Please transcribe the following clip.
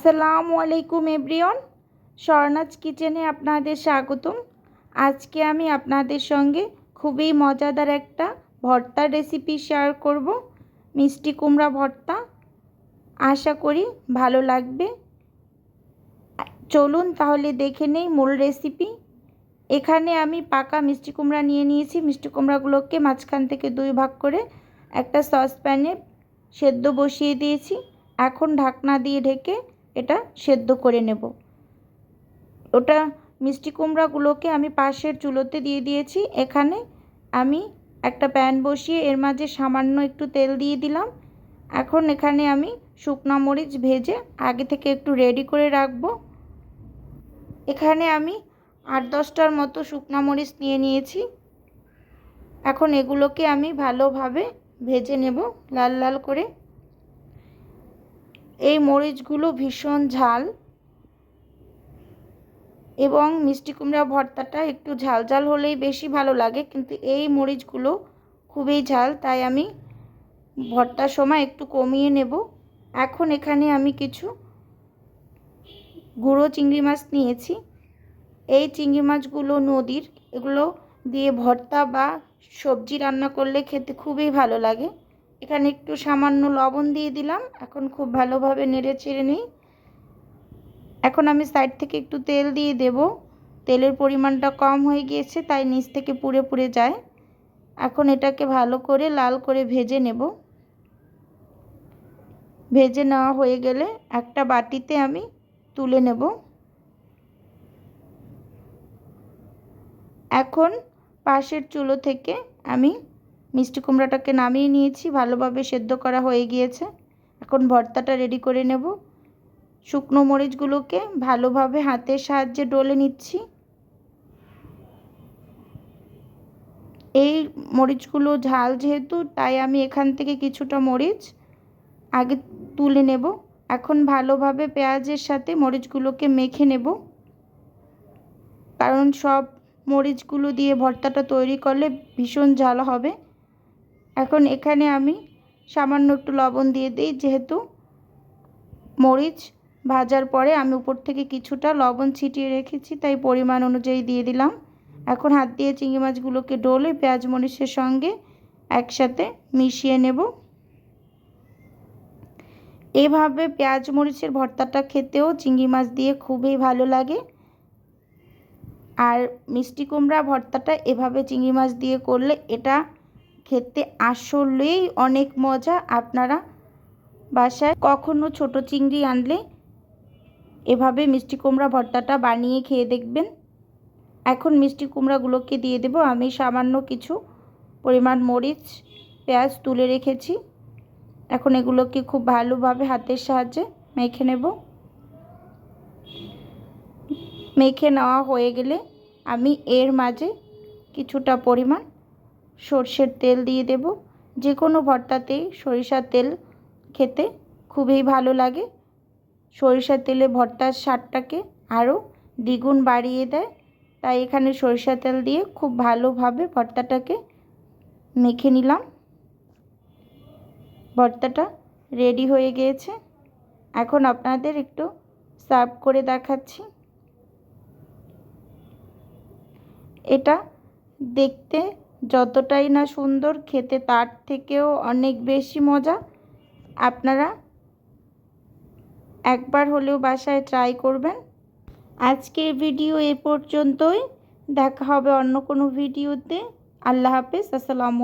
আসসালামু আলাইকুম এভরিওন স্বর্ণাজ কিচেনে আপনাদের স্বাগতম। আজকে আমি আপনাদের সঙ্গে খুবই মজাদার একটা ভর্তার রেসিপি শেয়ার করব। মিষ্টি কুমড়া ভর্তা। আশা করি ভালো লাগবে। চলুন তাহলে দেখে নেই মূল রেসিপি। এখানে আমি পাকা মিষ্টি কুমড়া নিয়ে নিয়েছি। মিষ্টি কুমড়াগুলোকে মাঝখান থেকে দুই ভাগ করে একটা সসপ্যানে সেদ্ধ বসিয়ে দিয়েছি। এখন ঢাকনা দিয়ে ঢেকে এটা সেদ্ধ করে নেব। ওটা মিষ্টি কুমড়াগুলোকে আমি পাশের চুলোতে দিয়ে দিয়েছি। এখানে আমি একটা প্যান বসিয়ে এর মাঝে সামান্য একটু তেল দিয়ে দিলাম। এখন এখানে আমি শুকনো মরিচ ভেজে আগে থেকে একটু রেডি করে রাখব। এখানে আমি আট দশটার মতো শুকনো মরিচ নিয়ে নিয়েছি। এখন এগুলোকে আমি ভালোভাবে ভেজে নেব লাল লাল করে। এই মরিচগুলো ভীষণ ঝাল এবং মিষ্টি কুমড়া ভর্তাটা একটু ঝাল ঝাল হলেই বেশি ভালো লাগে, কিন্তু এই মরিচগুলো খুবই ঝাল, তাই আমি ভর্তার সময় একটু কমিয়ে নেব। এখন এখানে আমি কিছু গুঁড়ো চিংড়ি মাছ নিয়েছি। এই চিংড়ি মাছগুলো নদীর, এগুলো দিয়ে ভর্তা বা সবজি রান্না করলে খেতে খুবই ভালো লাগে। এখানে একটু সামান্য লবণ দিয়ে দিলাম। এখন খুব ভালোভাবে নেড়ে চেড়ে নিই। এখন আমি সাইড থেকে একটু তেল দিয়ে দেব। তেলের পরিমাণটা কম হয়ে গিয়েছে, তাই নিচ থেকে পুড়ে পুড়ে যায়। এখন এটাকে ভালো করে লাল করে ভেজে নেব। ভেজে নেওয়া হয়ে গেলে একটা বাটিতে আমি তুলে নেব। এখন পাশের চুলো থেকে আমি মিষ্টি কুমড়াটাকে নামিয়ে নিয়েছি, ভালোভাবে সেদ্ধ করা হয়ে গিয়েছে। এখন ভর্তাটা রেডি করে নেব। শুকনো মরিচগুলোকে ভালোভাবে হাতের সাহায্যে ডলে নিচ্ছি। এই মরিচগুলো ঝাল যেহেতু, তাই আমি এখান থেকে কিছুটা মরিচ আগে তুলে নেব। এখন ভালোভাবে পেঁয়াজের সাথে মরিচগুলোকে মেখে নেব। কারণ সব মরিচগুলো দিয়ে ভর্তাটা তৈরি করলে ভীষণ ঝাল হবে। এখন এখানে আমি সামান্য একটু লবণ দিয়ে দিই, যেহেতু মরিচ ভাজার পরে আমি উপর থেকে কিছুটা লবণ ছিটিয়ে রেখেছি, তাই পরিমাণ অনুযায়ী দিয়ে দিলাম। এখন হাত দিয়ে চিংড়ি মাছগুলোকে ডলে পেঁয়াজ মরিচের সঙ্গে একসাথে মিশিয়ে নেব। এভাবে পেঁয়াজ মরিচের ভর্তাটা খেতেও চিংড়ি মাছ দিয়ে খুবই ভালো লাগে। আর মিষ্টি কুমড়া ভর্তাটা এভাবে চিংড়ি মাছ দিয়ে করলে এটা খেতে আসলেই অনেক মজা আপনারা বাসায় কখনো ছোট চিংড়ি আনলে এভাবে মিষ্টি কুমড়া ভর্তাটা বানিয়ে খেয়ে দেখবেন। এখন মিষ্টি কুমড়াগুলোকে দিয়ে দেব। আমি সামান্য কিছু পরিমাণ মরিচ, পেঁয়াজ তুলে রেখেছি। এখন এগুলোকে খুব ভালোভাবে হাতের সাহায্যে মেখে নেব। মেখে নেওয়া হয়ে গেলে আমি এর মাঝে কিছুটা পরিমাণ সর্ষের তেল দিয়ে দেব। যে কোনো ভর্তাতেই সরিষার তেল খেতে খুবই ভালো লাগে। সরিষার তেলে ভর্তার স্বাদটাকে আরও দ্বিগুণ বাড়িয়ে দেয়। তাই এখানে সরিষা তেল দিয়ে খুব ভালোভাবে ভর্তাটাকে মেখে নিলাম। ভর্তাটা রেডি হয়ে গিয়েছে। এখন আপনাদের একটু সার্ভ করে দেখাচ্ছি। এটা দেখতে যতটাই না সুন্দর, খেতে তার থেকেও অনেক বেশি মজা। আপনারা একবার হলেও বাসায় ট্রাই করবেন। আজকের ভিডিও এ পর্যন্তই। দেখা হবে অন্য কোনো ভিডিওতে আল্লাহ হাফেজ, আসসালামু